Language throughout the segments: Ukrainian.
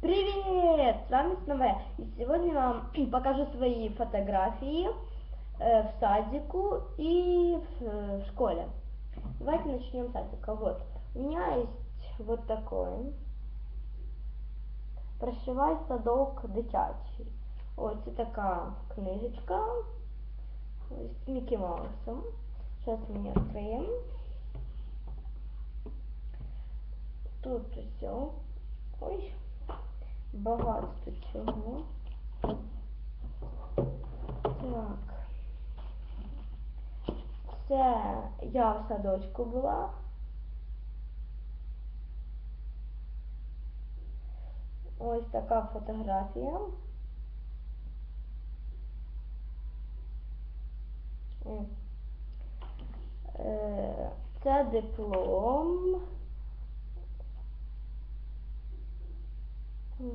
Привет! С вами снова. И сегодня я вам покажу свои фотографии э, в садику и в, э, в школе. Давайте начнем с садика. Вот. У меня есть вот такой. Прощавай садок дитячий. Ось це така книжечка з Мікі Маусом. Зараз ми її відкриємо. Тут все. Ой, Багато чого. Так. Це я в садочку була. Ось така фотографія. Е, Це диплом. Ось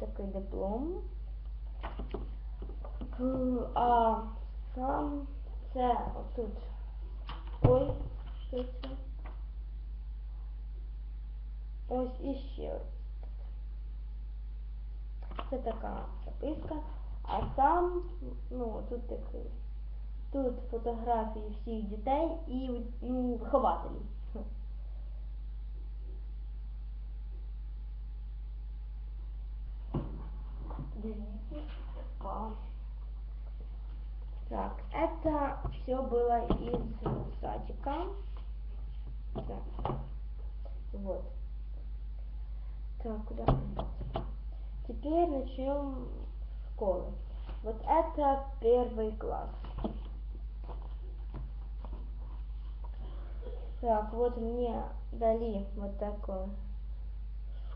такий диплом. А сам це отут. Ой, що це? Ось іще. Це така записка. А сам, ну, тут такий. Тут фотографії всіх дітей і ну, вихователів. Опа. Так, это все было из садика. Так. Вот. Так, куда? Теперь начнем с школы. Вот это первый класс. Так, вот мне дали вот такую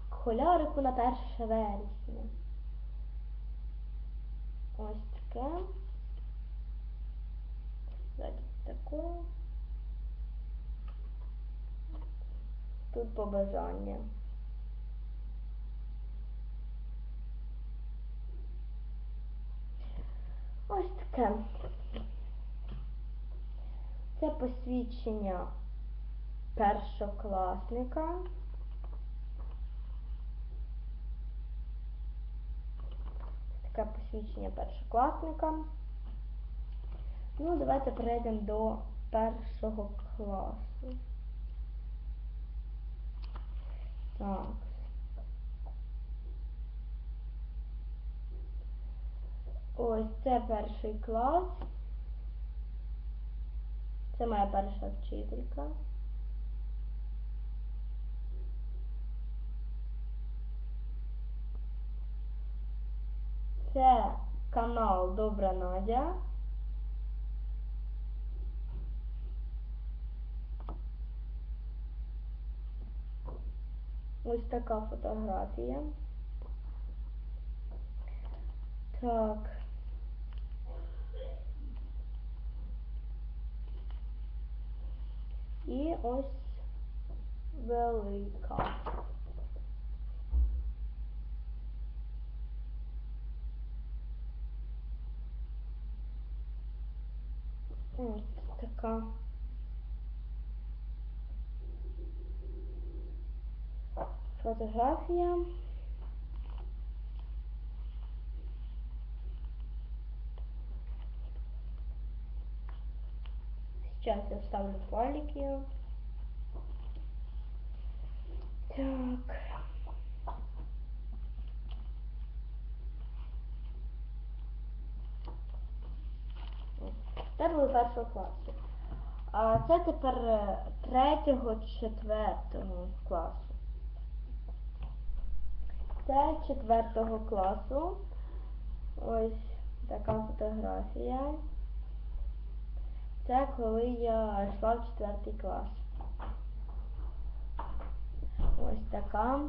школярику на 1 вересня. Ось таке. Ззаді таке. Тут побажання. Ось таке. Це посвідчення першокласника. Таке посвідчення першокласника. Ну, давайте перейдемо до першого класу. Так. Ось це перший клас. Це моя перша вчителька. Це канал Добра Надя. Ось така фотографія. Так. І ось велика. Ось така. Фотографія. Сейчас я вставлю файлики. Так. Це першого класу. А це тепер е, третього, четвертого класу. Це четвертого класу. Ось така фотографія. Це коли я йшла в четвертий клас. Ось така.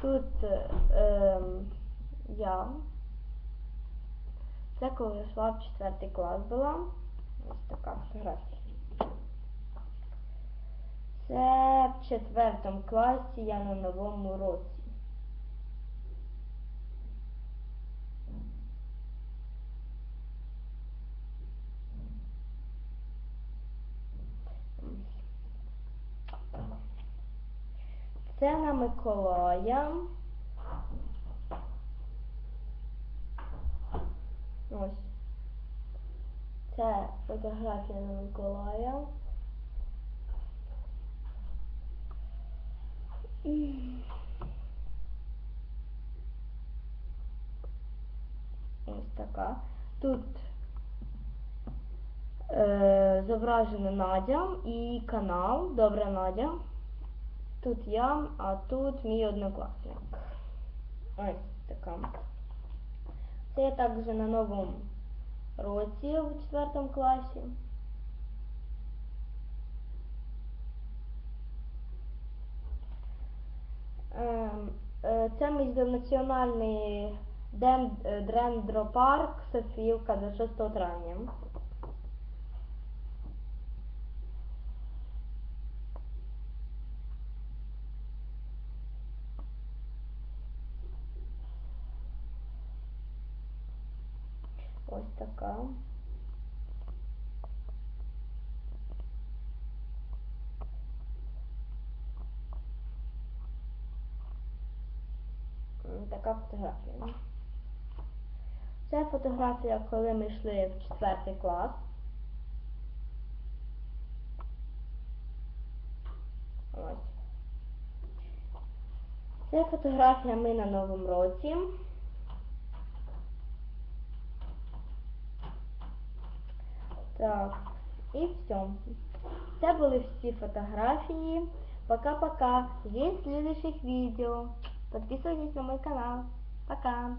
Тут е, ем, я. Це коли йшла в четвертий клас була. Ось така фотографія. Це в четвертому класі я на новому році. Це на Миколая. Це фотографія Миколая. Ось така. Тут е, зображена Надя і канал Добра Надя. Тут я, а тут мій однокласник. Ось така. Це я також на новому році у четвертому класі. Ем, е, Це ми національний дрендропарк Софіївка Софіївка 26 травня. Ось така. Така фотографія. Це фотографія, коли ми йшли в четвертий клас. Ось. Це фотографія ми на Новому році. Так, и все. Это были все фотографии. Пока-пока. Ждите следующих видео. Подписывайтесь на мой канал. Пока.